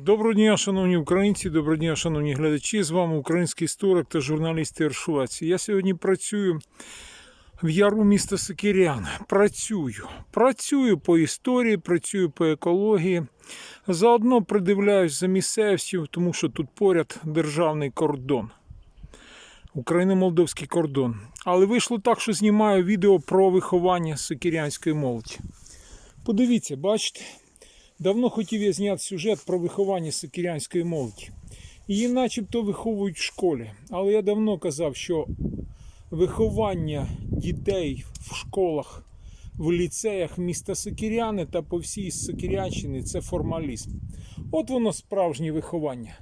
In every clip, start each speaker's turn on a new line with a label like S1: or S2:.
S1: Доброго дня, шановні українці, доброго дня, шановні глядачі. З вами український історик та журналіст Іршувець. Я сьогодні працюю в яру міста Сикірян. Працюю. Працюю по історії, працюю по екології. Заодно придивляюсь за місцевістю, тому що тут поряд державний кордон. Україно-молдовський кордон. Але вийшло так, що знімаю відео про виховання сикірянської молоді. Подивіться, бачите? Давно хотів я зняти сюжет про виховання сикірянської молоді. Її начебто виховують в школі. Але я давно казав, що виховання дітей в школах, в ліцеях міста Сикіряни та по всій Сикірянщині це формалізм. От воно справжнє виховання.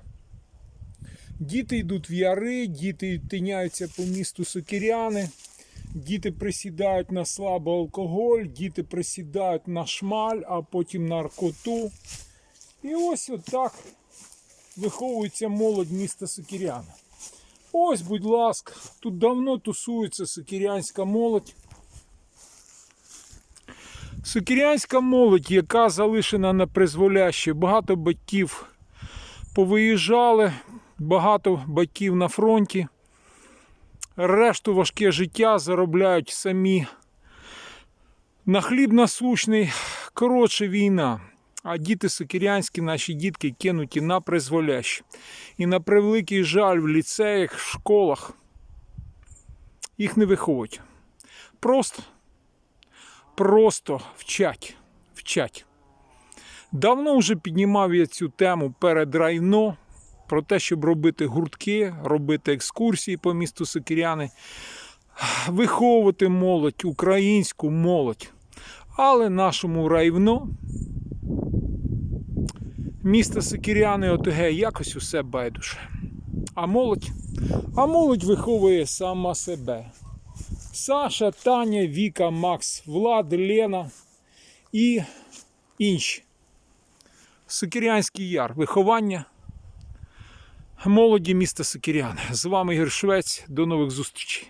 S1: Діти йдуть в яри, діти тиняються по місту Сокіряни, діти присідають на слабий алкоголь, діти присідають на шмаль, а потім наркоту. І ось отак виховується молодь міста Сокіряна. Ось, будь ласка, тут давно тусується сокірянська молодь. Сокірянська молодь, яка залишена на призволяще. Багато батьків повиїжджали, багато батьків на фронті. Решту важке життя заробляють самі. На хліб насущний. Коротше, війна. А діти сокірянські, наші дітки кинуті на призволяще. І на превеликий жаль в ліцеях, в школах їх не виховують. Просто, просто вчать. Вчать. Давно вже піднімав я цю тему перед райно про те, щоб робити гуртки, робити екскурсії по місту Сокиряни, виховувати молодь, українську молодь. Але нашому райвно міста Сокиряни ОТГ якось усе байдуже. А молодь? А молодь виховує сама себе. Саша, Таня, Віка, Макс, Влад, Лена і інші. Сокирянський яр. Виховання молоді міста Сокирян. З вами Ігор Швець. До нових зустрічей.